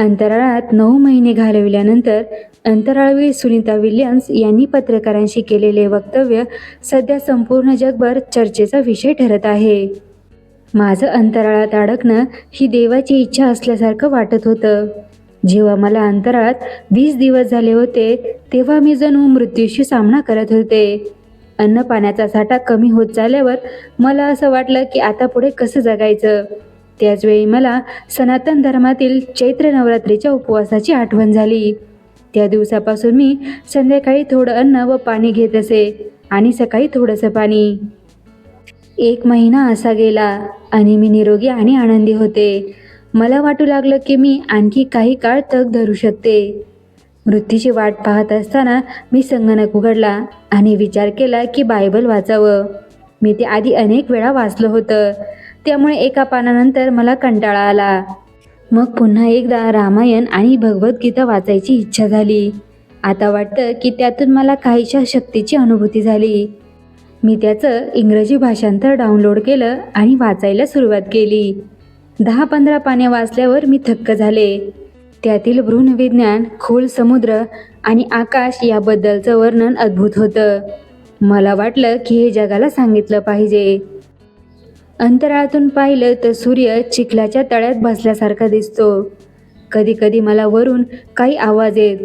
अंतराळात नऊ महिने घालविल्यानंतर अंतराळवीर सुनीता विल्यम्स यांनी पत्रकारांशी केलेले वक्तव्य सध्या संपूर्ण जगभर चर्चेचा विषय ठरत आहे. माझं अंतराळात अडकणं ही देवाची इच्छा असल्यासारखं वाटत होतं. जेव्हा मला अंतराळात वीस दिवस झाले होते तेव्हा मी जणू मृत्यूशी सामना करत होते. अन्न पाण्याचा साठा कमी होत चालल्यावर मला असं वाटलं की आता पुढे कसं जगायचं? त्याचवेळी मला सनातन धर्मातील चैत्र नवरात्रीच्या उपवासाची आठवण झाली. त्या दिवसापासून मी संध्याकाळी थोडं अन्न व पाणी घेत असे आणि सकाळी थोडंसं पाणी. एक महिना असा गेला आणि मी निरोगी आणि आनंदी होते. मला वाटू लागलं की मी आणखी काही काळ तग धरू शकते. मृत्यूची वाट पाहत असताना मी संगणक उघडला आणि विचार केला की बायबल वाचावं. मी ते आधी अनेक वेळा वाचलं होतं. त्यामुळे एका पानानंतर मला कंटाळा आला. मग पुन्हा एकदा रामायण आणि भगवद्गीता वाचायची इच्छा झाली. आता वाटतं की त्यातून मला काहीशा शक्तीची अनुभूती झाली. मी त्याचं इंग्रजी भाषांतर डाउनलोड केलं आणि वाचायला सुरुवात केली. दहा पंधरा पाने वाचल्यावर मी थक्क झाले. त्यातील भ्रूणविज्ञान खोल समुद्र आणि आकाश याबद्दलचं वर्णन अद्भुत होतं. मला वाटलं की हे जगाला सांगितलं पाहिजे. अंतराळातून पाहिलं तर सूर्य चिखलाच्या तळ्यात बसल्यासारखा दिसतो. कधी कधी मला वरून काही आवाज येत.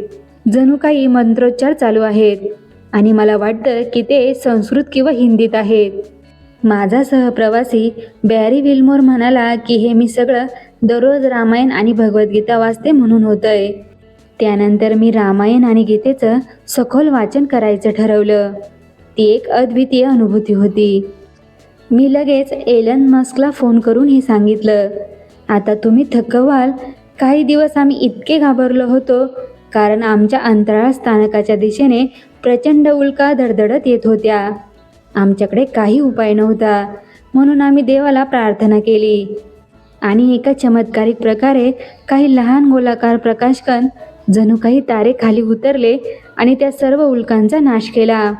जणू काही मंत्रोच्चार चालू आहेत. आणि मला वाटतं की ते संस्कृत किंवा हिंदीत आहेत. माझा सहप्रवासी बॅरी विल्मोर म्हणाला की हे मी सगळं दररोज रामायण आणि भगवद्गीता वाचते म्हणून होतंय. त्यानंतर मी रामायण आणि गीतेचं सखोल वाचन करायचं ठरवलं. ती एक अद्वितीय अनुभूती होती. मी लगेच एलन मस्कला फोन करून हे सांगितलं. आता तुम्ही थकवाल. काही दिवस आम्ही इतके घाबरलो होतो. कारण आमच्या अंतराळ स्थानकाच्या दिशेने प्रचंड उल्का धडधडत येत होत्या. आमच्याकडे काही उपाय नव्हता. म्हणून आम्ही देवाला प्रार्थना केली. आणि एका चमत्कारिक प्रकारे काही लहान गोलाकार प्रकाशकण जणू काही तारे खाली उतरले आणि त्या सर्व उल्कांचा नाश केला.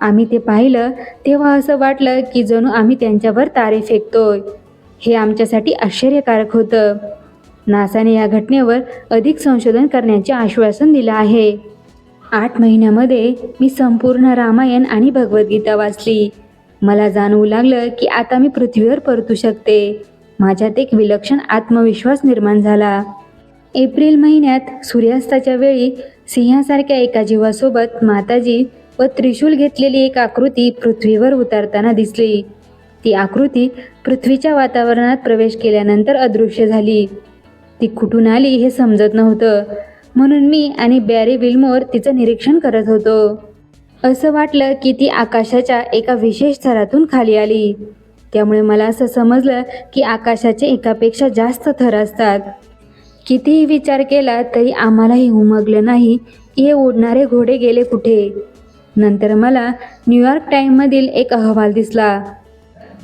आम्ही ते पाहिलं तेव्हा असं वाटलं की जणू आम्ही त्यांच्यावर तारे फेकतोय. हे आमच्यासाठी आश्चर्यकारक होतं. नासाने या घटनेवर अधिक संशोधन करण्याचे आश्वासन दिलं आहे. आठ महिन्यामध्ये मी संपूर्ण रामायण आणि भगवद्गीता वाचली. मला जाणवू लागलं की आता मी पृथ्वीवर परतू शकते. माझ्यात एक विलक्षण आत्मविश्वास निर्माण झाला. एप्रिल महिन्यात सूर्यास्ताच्या वेळी सिंहासारख्या एका जीवासोबत माताजी व त्रिशूल घेतलेली एक आकृती पृथ्वीवर उतरताना दिसली. ती आकृती पृथ्वीच्या वातावरणात प्रवेश केल्यानंतर अदृश्य झाली. ती कुठून आली हे समजत नव्हतं. म्हणून मी आणि बॅरी विल्मोर तिचं निरीक्षण करत होतो. असं वाटलं की ती आकाशाच्या एका विशेष थरातून खाली आली. त्यामुळे मला असं समजलं की आकाशाचे एकापेक्षा जास्त थर असतात. कितीही विचार केला तरी आम्हालाही उमगलं नाही. की हे उडणारे घोडे गेले कुठे? नंतर मला न्यूयॉर्क टाईममधील एक अहवाल दिसला.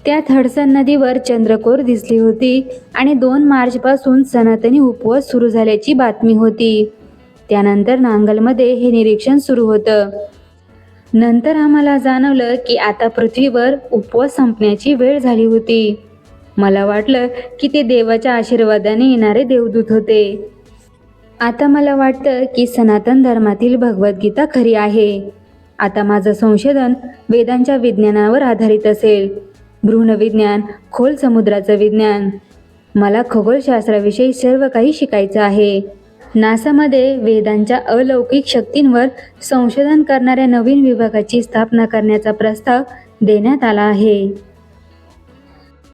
त्यात हडसन नदीवर चंद्रकोर दिसली होती आणि दोन मार्चपासून सनातनी उपवास सुरू झाल्याची बातमी होती. त्यानंतर नांगलमध्ये हे निरीक्षण सुरू होतं. नंतर आम्हाला जाणवलं की आता पृथ्वीवर उपवास संपण्याची वेळ झाली होती. मला वाटलं की ते देवाच्या आशीर्वादाने येणारे देवदूत होते. आता मला वाटतं की सनातन धर्मातील भगवद्गीता खरी आहे. आता माझं संशोधन वेदांच्या विज्ञानावर आधारित असेल. भ्रूणविज्ञान खोल समुद्राचं विज्ञान. मला खगोलशास्त्राविषयी सर्व काही शिकायचं आहे. नासामध्ये वेदांच्या अलौकिक शक्तींवर संशोधन करणाऱ्या नवीन विभागाची स्थापना करण्याचा प्रस्ताव देण्यात आला आहे.